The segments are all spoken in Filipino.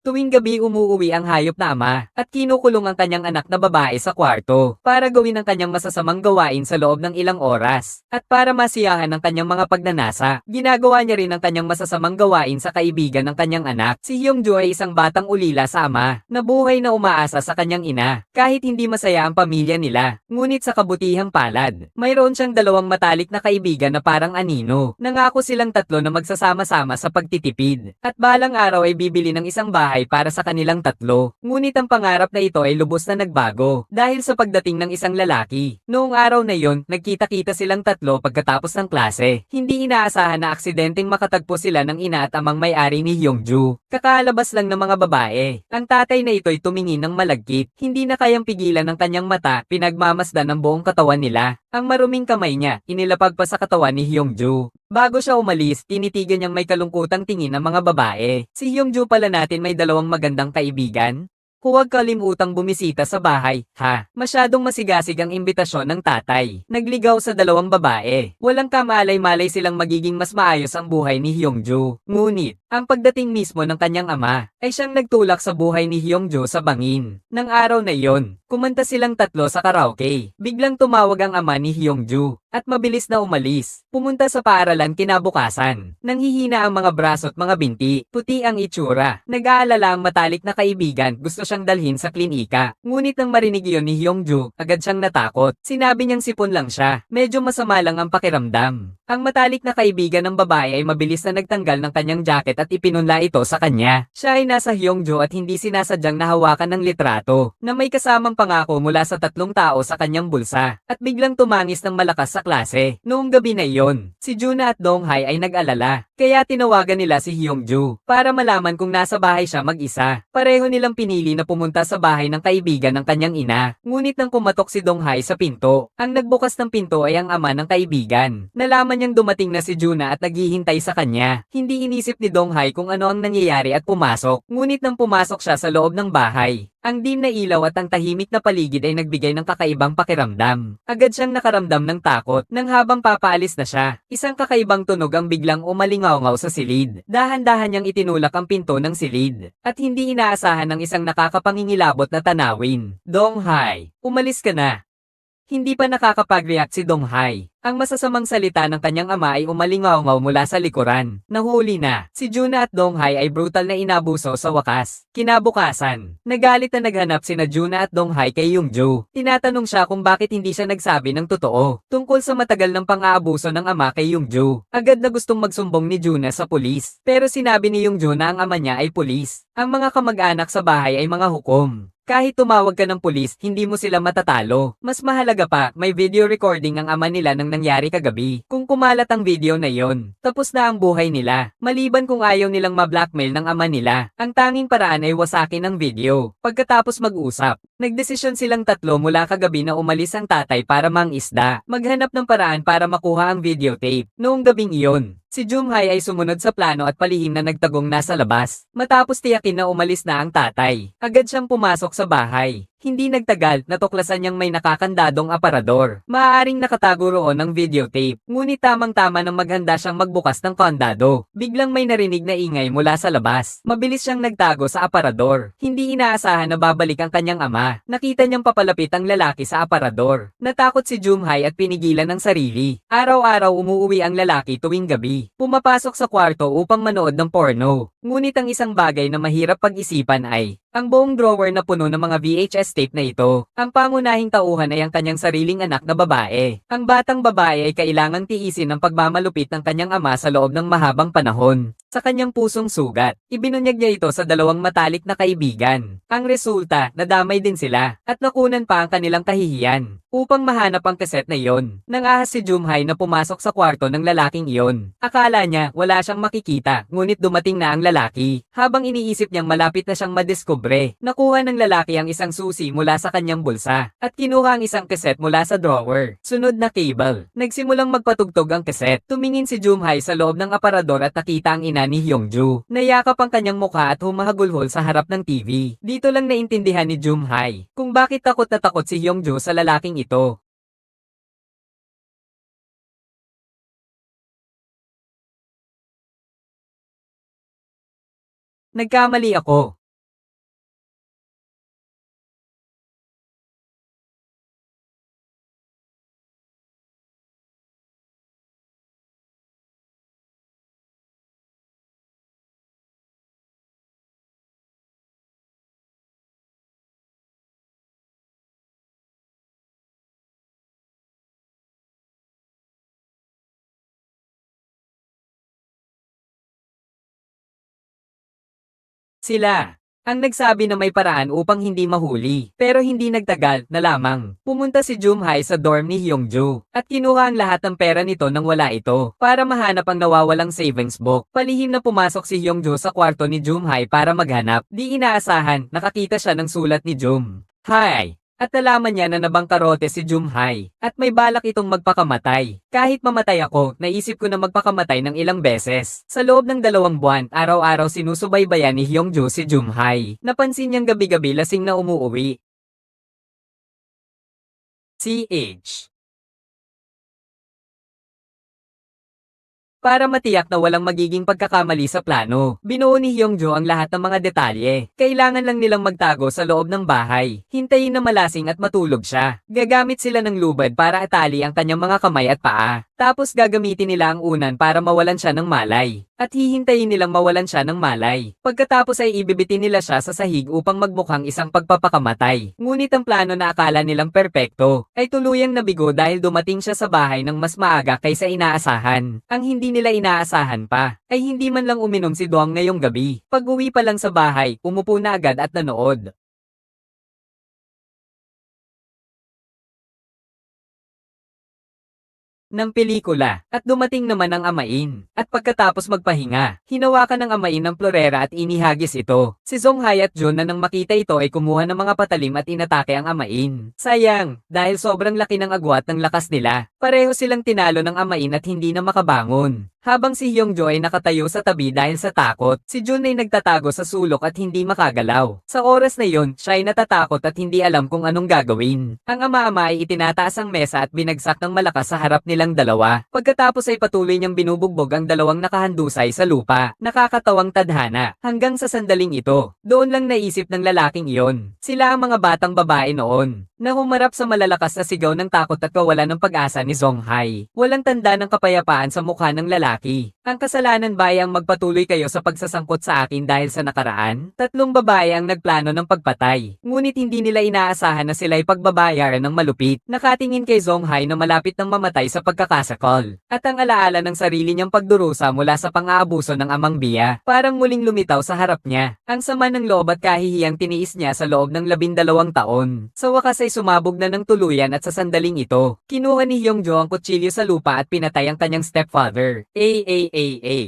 Tuwing gabi umuuwi ang hayop na ama at kinukulong ang kanyang anak na babae sa kwarto para gawin ang kanyang masasamang gawain sa loob ng ilang oras at para masiyahan ang kanyang mga pagnanasa. Ginagawa niya rin ang kanyang masasamang gawain sa kaibigan ng kanyang anak. Si Hyungjo ay isang batang ulila sa ama na buhay na umaasa sa kanyang ina kahit hindi masaya ang pamilya nila. Ngunit sa kabutihang palad, mayroon siyang dalawang matalik na kaibigan na parang anino. Nangako silang tatlo na magsasama-sama sa pagtitipid at balang araw ay bibili ng isang bahay para sa kanilang tatlo. Ngunit ang pangarap na ito ay lubos na nagbago dahil sa pagdating ng isang lalaki. Noong araw na yon, nagkita-kita silang tatlo pagkatapos ng klase. Hindi inaasahan na aksidenteng makatagpo sila ng ina at amang may-ari ni Hyungju. Kakalabas lang ng mga babae. Ang tatay na ito'y tumingin ng malagkit. Hindi na kayang pigilan ng kanyang mata, pinagmamasdan ng buong katawan nila. Ang maruming kamay niya, inilapag pa sa katawan ni Hyungju. Bago siya umalis, tinitigan niyang may kalungkutang tingin ng mga babae. Si Hyungju pala natin may dalawang magandang kaibigan. Huwag kalimutang bumisita sa bahay, ha? Masyadong masigasig ang imbitasyon ng tatay. Nagligaw sa dalawang babae. Walang kamalay-malay silang magiging mas maayos ang buhay ni Hyungju. Ngunit, ang pagdating mismo ng kanyang ama, ay siyang nagtulak sa buhay ni Hyungjo sa bangin. Nang araw na iyon, kumanta silang tatlo sa karaoke. Biglang tumawag ang ama ni Hyungju, at mabilis na umalis. Pumunta sa paaralan kinabukasan. Nanghihina ang mga braso at mga binti, puti ang itsura. Nag-aalala ang matalik na kaibigan, gusto siyang dalhin sa klinika. Ngunit nang marinig iyon ni Hyungju, agad siyang natakot. Sinabi niyang sipon lang siya, medyo masama lang ang pakiramdam. Ang matalik na kaibigan ng babae ay mabilis na nagtanggal ng kanyang jacket at ipinunla ito sa kanya. Siya ay nasa Hyungjo at hindi sinasadyang nahawakan ng litrato na may kasamang pangako mula sa tatlong tao sa kanyang bulsa at biglang tumangis ng malakas sa klase. Noong gabi na iyon, si Juna at Donghai ay nag-alala kaya tinawagan nila si Hyungju para malaman kung nasa bahay siya mag-isa. Pareho nilang pinili na pumunta sa bahay ng kaibigan ng kanyang ina. Ngunit nang kumatok si Donghai sa pinto, ang nagbukas ng pinto ay ang ama ng kaibigan. Nalaman niyang dumating na si Juna at naghihintay sa kanya. Hindi inisip ni Donghai kung ano ang nangyayari at pumasok. Ngunit nang pumasok siya sa loob ng bahay, ang dim na ilaw at ang tahimik na paligid ay nagbigay ng kakaibang pakiramdam. Agad siyang nakaramdam ng takot nang habang papaalis na siya. Isang kakaibang tunog ang biglang umalingaw sa silid. Dahan-dahan niyang itinulak ang pinto ng silid. At hindi inaasahan ng isang nakakapangingilabot na tanawin. Donghai, umalis ka na. Hindi pa nakakapag-react si Donghai. Ang masasamang salita ng kanyang ama ay umalingaw mula sa likuran. Nahuli na. Si Juna at Donghai ay brutal na inabuso sa wakas. Kinabukasan, nagalit na naghanap sina Juna at Donghai kay Yungjo. Tinatanong siya kung bakit hindi siya nagsabi ng totoo tungkol sa matagal ng pang-aabuso ng ama kay Yungjo. Agad na gustong magsumbong ni Juna sa pulis. Pero sinabi ni Yungjo na ang ama niya ay pulis. Ang mga kamag-anak sa bahay ay mga hukom. Kahit tumawag ka ng pulis, hindi mo sila matatalo. Mas mahalaga pa, may video recording ang ama nila ng nangyari kagabi. Kung kumalat ang video na yon, tapos na ang buhay nila. Maliban kung ayaw nilang ma-blackmail ng ama nila, ang tanging paraan ay wasakin ang video. Pagkatapos mag-usap, nagdesisyon silang tatlo mula kagabi na umalis ang tatay para mangisda. Maghanap ng paraan para makuha ang videotape. Noong gabing iyon, Si Jumhai ay sumunod sa plano at palihim na nagtagong nasa labas. Matapos tiyakin na umalis na ang tatay, agad siyang pumasok sa bahay. Hindi nagtagal, natuklasan niyang may nakakandadong aparador. Maaaring nakatago roon ng videotape, ngunit tamang-tama nang maghanda siyang magbukas ng kandado. Biglang may narinig na ingay mula sa labas. Mabilis siyang nagtago sa aparador. Hindi inaasahan na babalik ang kanyang ama. Nakita niyang papalapit ang lalaki sa aparador. Natakot si Jumhai at pinigilan ng sarili. Araw-araw umuuwi ang lalaki tuwing gabi. Pumapasok sa kwarto upang manood ng porno. Ngunit ang isang bagay na mahirap pag-isipan ay, ang buong drawer na puno ng mga VHS tape na ito. Ang pangunahing tauhan ay ang kanyang sariling anak na babae. Ang batang babae ay kailangang tiisin ang pagmamalupit ng kanyang ama sa loob ng mahabang panahon. Sa kanyang pusong sugat, ibinunyag niya ito sa dalawang matalik na kaibigan. Ang resulta, nadamay din sila, at nakunan pa ang kanilang kahihiyan. Upang mahanap ang kaset na iyon, nang ahas si Jumhai na pumasok sa kwarto ng lalaking iyon. Akala niya wala siyang makikita, ngunit dumating na ang lalaki. Habang iniisip niyang malapit na siyang madiskubre, nakuha ng lalaki ang isang susi mula sa kanyang bulsa, at kinuha ang isang kaset mula sa drawer. Sunod na cable. Nagsimulang magpatugtog ang kaset. Tumingin si Jumhai sa loob ng aparador at nakita ang ina ni Hyungju. Nayakap ang kanyang mukha at humahagulhol sa harap ng TV. Dito lang naintindihan ni Jumhai kung bakit takot na takot si Hyungju sa lalaking ito. Nagkamali ako. Sila. Ang nagsabi na may paraan upang hindi mahuli. Pero hindi nagtagal na lamang. Pumunta si Jumhai sa dorm ni Hyungju at kinuha ang lahat ng pera nito nang wala ito para mahanap ang nawawalang savings book. Palihim na pumasok si Hyungju sa kwarto ni Jumhai para maghanap. Di inaasahan, nakakita siya ng sulat ni Jum. Hi! At nalaman niya na nabangkarote si Jumhai at may balak itong magpakamatay. Kahit mamatay ako, naisip ko na magpakamatay ng ilang beses. Sa loob ng dalawang buwan, araw-araw sinusubaybayan ni Hyungju si Jumhai. Napansin niyang gabi-gabi lasing na umuuwi. CH Para matiyak na walang magiging pagkakamali sa plano, binuo ni Hyungjo ang lahat ng mga detalye. Kailangan lang nilang magtago sa loob ng bahay. Hintayin na malasing at matulog siya. Gagamit sila ng lubad para atali ang kanyang mga kamay at paa. Tapos gagamitin nila ang unan para mawalan siya ng malay. At hihintayin nilang mawalan siya ng malay. Pagkatapos ay ibibitin nila siya sa sahig upang magmukhang isang pagpapakamatay. Ngunit ang plano na akala nilang perpekto ay tuluyang nabigo dahil dumating siya sa bahay ng mas maaga kaysa inaasahan. Ang hindi nila inaasahan pa ay hindi man lang uminom si Dong ngayong gabi. Pag uwi pa lang sa bahay, umupo na agad at nanood. Ng pelikula, at dumating naman ang amain. At pagkatapos magpahinga, hinawakan ng amain ng florera at inihagis ito. Si Zonghai at Jun na nang makita ito ay kumuha ng mga patalim at inatake ang amain. Sayang, dahil sobrang laki ng agwat ng lakas nila, pareho silang tinalo ng amain at hindi na makabangon. Habang si Hyungjo ay nakatayo sa tabi dahil sa takot, si Jun ay nagtatago sa sulok at hindi makagalaw. Sa oras na yon, siya ay natatakot at hindi alam kung anong gagawin. Ang ama-ama ay itinataas ang mesa at binagsak ng malakas sa harap nilang dalawa. Pagkatapos ay patuloy niyang binubugbog ang dalawang nakahandusay sa lupa. Nakakatawang tadhana. Hanggang sa sandaling ito, doon lang naisip ng lalaking iyon. Sila ang mga batang babae noon na humarap sa malalakas na sigaw ng takot at kawalan ng pag-asa ni Zonghai. Walang tanda ng kapayapaan sa mukha ng lalaki. Ang kasalanan ba ay ang magpatuloy kayo sa pagsasangkot sa akin dahil sa nakaraan? Tatlong babae ang nagplano ng pagpatay. Ngunit hindi nila inaasahan na sila ay pagbabayaran ng malupit. Nakatingin kay Zonghai na malapit ng mamatay sa pagkakasakol. At ang alaala ng sarili niyang pagdurusa mula sa pang-aabuso ng amang biya. Parang muling lumitaw sa harap niya. Ang sama ng loob at kahihiyang tiniis niya sa loob ng labindalawang taon. Sa wakas ay sumabog na ng tuluyan at sa sandaling ito, kinuha ni Hyungjo ang kutsilyo sa lupa at pinatay ang kanyang stepfather. A A A A.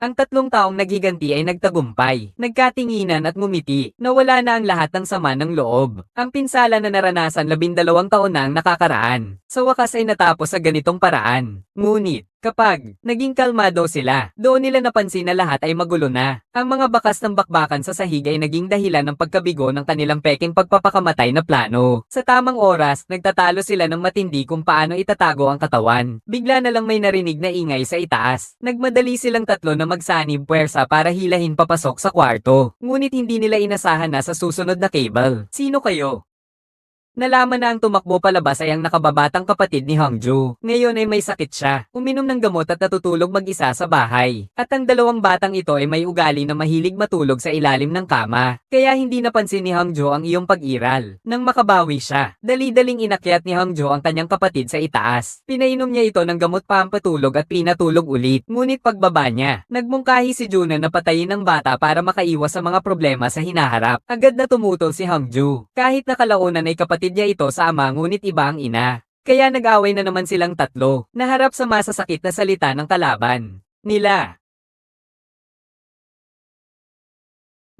Ang tatlong taong nagiganti ay nagtagumpay, nagkatinginan at ngumiti, nawala na ang lahat ng sama ng loob. Ang pinsala na naranasan labindalawang taon na ang nakakaraan. Sa wakas ay natapos sa ganitong paraan. Ngunit, Kapag naging kalmado sila, doon nila napansin na lahat ay magulo na. Ang mga bakas ng bakbakan sa sahig ay naging dahilan ng pagkabigo ng kanilang peking pagpapakamatay na plano. Sa tamang oras, nagtatalo sila ng matindi kung paano itatago ang katawan. Bigla na lang may narinig na ingay sa itaas. Nagmadali silang tatlo na magsanib puwersa para hilahin papasok sa kwarto. Ngunit hindi nila inasahan na sa susunod na cable. Sino kayo? Nalaman na ang tumakbo palabas ay ang nakababatang kapatid ni Hangju. Ngayon ay may sakit siya. Uminom ng gamot at natutulog mag-isa sa bahay. At ang dalawang batang ito ay may ugali na mahilig matulog sa ilalim ng kama. Kaya hindi napansin ni Hangju ang iyong pag-iral. Nang makabawi siya, dali-daling inakyat ni Hangju ang kanyang kapatid sa itaas. Pinainom niya ito ng gamot pampatulog at pinatulog ulit. Ngunit pagbaba niya, nagmungkahi si Juna na patayin ng bata para makaiwas sa mga problema sa hinaharap. Agad na tumutol si Hangju. Kahit nakalaunan ay kapatid niya ito sa ama ngunit iba ang ina. Kaya nag-away na naman silang tatlo, naharap sa masasakit na salita ng kalaban nila.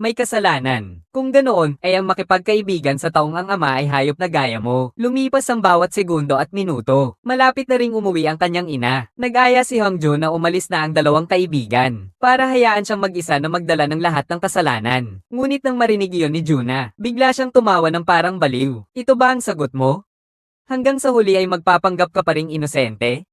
May kasalanan. Kung ganoon, ay ang makipagkaibigan sa taong ang ama ay hayop na gaya mo. Lumipas ang bawat segundo at minuto. Malapit na ring umuwi ang kanyang ina. Nag-aya si Hongjo na umalis na ang dalawang kaibigan. Para hayaan siyang mag-isa na magdala ng lahat ng kasalanan. Ngunit nang marinig iyon ni Juna, bigla siyang tumawa ng parang baliw. Ito ba ang sagot mo? Hanggang sa huli ay magpapanggap ka pa ring inosente?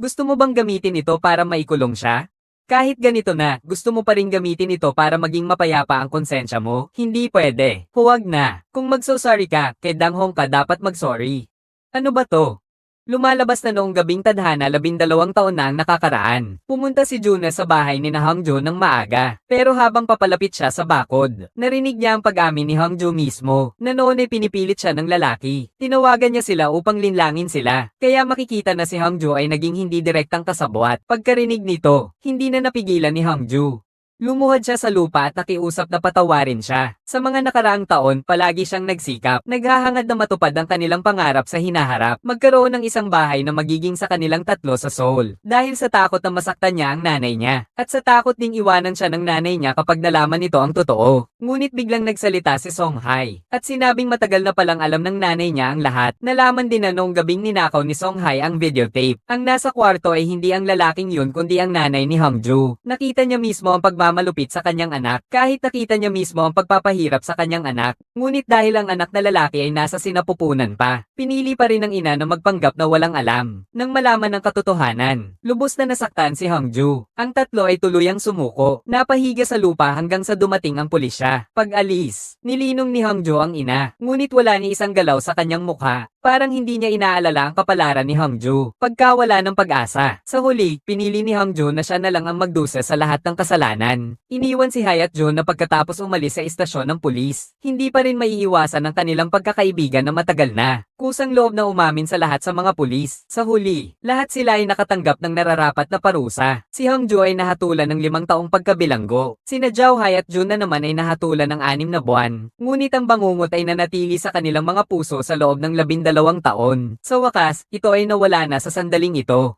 Gusto mo bang gamitin ito para maikulong siya? Kahit ganito na, gusto mo pa rin gamitin ito para maging mapayapa ang konsensya mo? Hindi pwede. Huwag na. Kung magso-sorry ka, kay Danghong ka dapat mag-sorry. Ano ba to? Lumalabas na noong gabing tadhana labindalawang taon na ang nakakaraan. Pumunta si Juna sa bahay ni na Hangjo ng maaga. Pero habang papalapit siya sa bakod, narinig niya ang pag-amin ni Hangjo mismo na noon ay pinipilit siya ng lalaki. Tinawagan niya sila upang linlangin sila. Kaya makikita na si Hangjo ay naging hindi direktang kasabwat. Pagkarinig nito, hindi na napigilan ni Hangju. Lumuhad siya sa lupa at nakiusap na patawarin siya. Sa mga nakaraang taon, palagi siyang nagsikap, naghahangad na matupad ang kanilang pangarap sa hinaharap, magkaroon ng isang bahay na magiging sa kanilang tatlo sa Seoul. Dahil sa takot na masaktan niya ang nanay niya, at sa takot ding iwanan siya ng nanay niya kapag nalaman nito ang totoo. Ngunit biglang nagsalita si Song Hai, at sinabing matagal na palang alam ng nanay niya ang lahat. Nalaman din na noong gabing ninakaw ni Song Hai ang videotape. Ang nasa kwarto ay hindi ang lalaking yun kundi ang nanay ni Hangju. Nakita niya mismo ang pagmamalupit sa kanyang anak, kahit nakita niya mismo ang pagpapahirap sa kanyang anak. Ngunit dahil ang anak na lalaki ay nasa sinapupunan pa, pinili pa rin ng ina na magpanggap na walang alam. Nang malaman ng katotohanan, lubos na nasaktan si Hangju. Ang tatlo ay tuluyang sumuko, napahiga sa lupa hanggang sa dumating ang pulisya. Pag-alis, nilinong ni Hangju ang ina, ngunit wala ni isang galaw sa kanyang mukha. Parang hindi niya inaalala ang kapalaran ni Hangju. Pagkawala ng pag-asa. Sa huli, pinili ni Hangju na siya na lang ang magdusa sa lahat ng kasalanan. Iniwan si Hayat Jun na pagkatapos umalis sa istasyon ng pulis. Hindi pa rin maiiwasan ang kanilang pagkakaibigan na matagal na. Kusang loob na umamin sa lahat sa mga pulis. Sa huli, lahat sila ay nakatanggap ng nararapat na parusa. Si Hangju ay nahatulan ng limang taong pagkabilanggo. Sina Zhao Hai at Jun na naman ay nahatulan ng anim na buwan. Ngunit ang bangungot ay nanatili sa kanilang mga puso sa loob ng labindalawang taon. Sa wakas, ito ay nawala na sa sandaling ito.